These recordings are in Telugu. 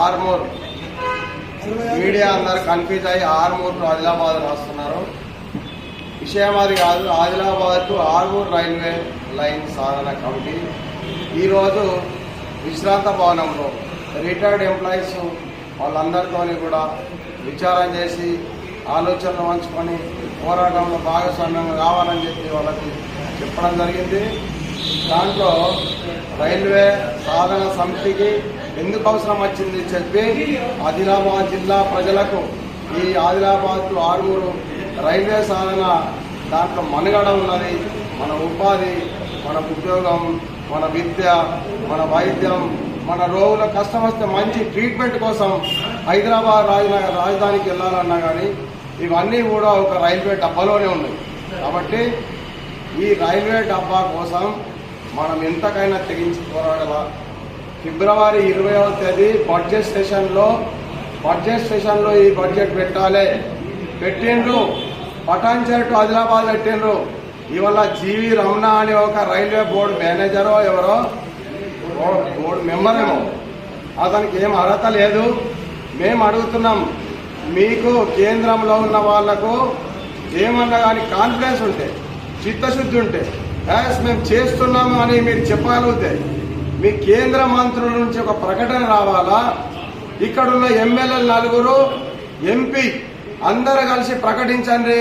ఆర్మూర్. మీడియా అందరు కన్ఫ్యూజ్ అయ్యి ఆర్మూర్ టు ఆదిలాబాద్ రాస్తున్నారు విషయం అది కాదు Adilabad to Armur railway line Sadhana committee. ఈరోజు విశ్రాంత భవనంలో రిటైర్డ్ ఎంప్లాయీస్ వాళ్ళందరితోని కూడా విచారం చేసి ఆలోచనలు పంచుకొని పోరాటంలో భాగస్వామ్యం కావాలని చెప్పి వాళ్ళకి చెప్పడం జరిగింది. దాంట్లో రైల్వే సాధన సమితికి ఎందుకు అవసరం వచ్చింది చెప్పి ఆదిలాబాద్ జిల్లా ప్రజలకు ఈ ఆదిలాబాద్ ఆరుగురు రైల్వే సాధన దాంట్లో మనుగడ ఉన్నది. మన ఉపాధి మన ఉద్యోగం మన విద్య మన వైద్యం మన రోగుల కష్టం వస్తే మంచి ట్రీట్మెంట్ కోసం హైదరాబాద్ రాజధాని రాజధానికి వెళ్ళాలన్నా కానీ ఇవన్నీ కూడా ఒక రైల్వే డబ్బాలోనే ఉన్నాయి. కాబట్టి ఈ రైల్వే డబ్బా కోసం మనం ఎంతకైనా తెగించి పోరాడాల? ఫిబ్రవరి ఇరవైవ తేదీ బడ్జెట్ సెషన్లో బడ్జెట్ సెషన్లో ఈ బడ్జెట్ పెట్టాలి. పెట్టిండ్రు. పటాన్ చెట్టు ఆదిలాబాద్ పెట్టిండ్రు. ఇవాళ జీవి రమణ అనే ఒక రైల్వే బోర్డు మేనేజరో ఎవరో బోర్డు బోర్డు మెంబర్ ఏమో అతనికి ఏం అర్హత లేదు. మేము అడుగుతున్నాం మీకు కేంద్రంలో ఉన్న వాళ్ళకు ఏమన్నా కానీ కాన్ఫిడెన్స్ ఉంటే చిత్తశుద్ధి ఉంటే మేము చేస్తున్నాము అని మీరు చెప్పగలిగితే మీ కేంద్ర మంత్రుల నుంచి ఒక ప్రకటన రావాలా? ఇక్కడున్న ఎమ్మెల్యేలు నలుగురు ఎంపీ అందరు కలిసి ప్రకటించండి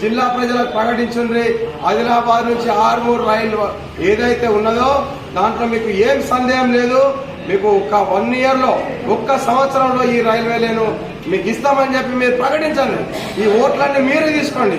జిల్లా ప్రజలకు ప్రకటించండి. ఆదిలాబాద్ నుంచి ఆర్మూర్ రైలు ఏదైతే ఉన్నదో దాంట్లో మీకు ఏం సందేహం లేదు. మీకు ఒక వన్ ఇయర్లో ఒక్క సంవత్సరంలో ఈ రైల్వే లేను మీకు ఇస్తామని చెప్పి మీరు ప్రకటించండి. ఈ ఓట్లన్నీ మీరే తీసుకోండి.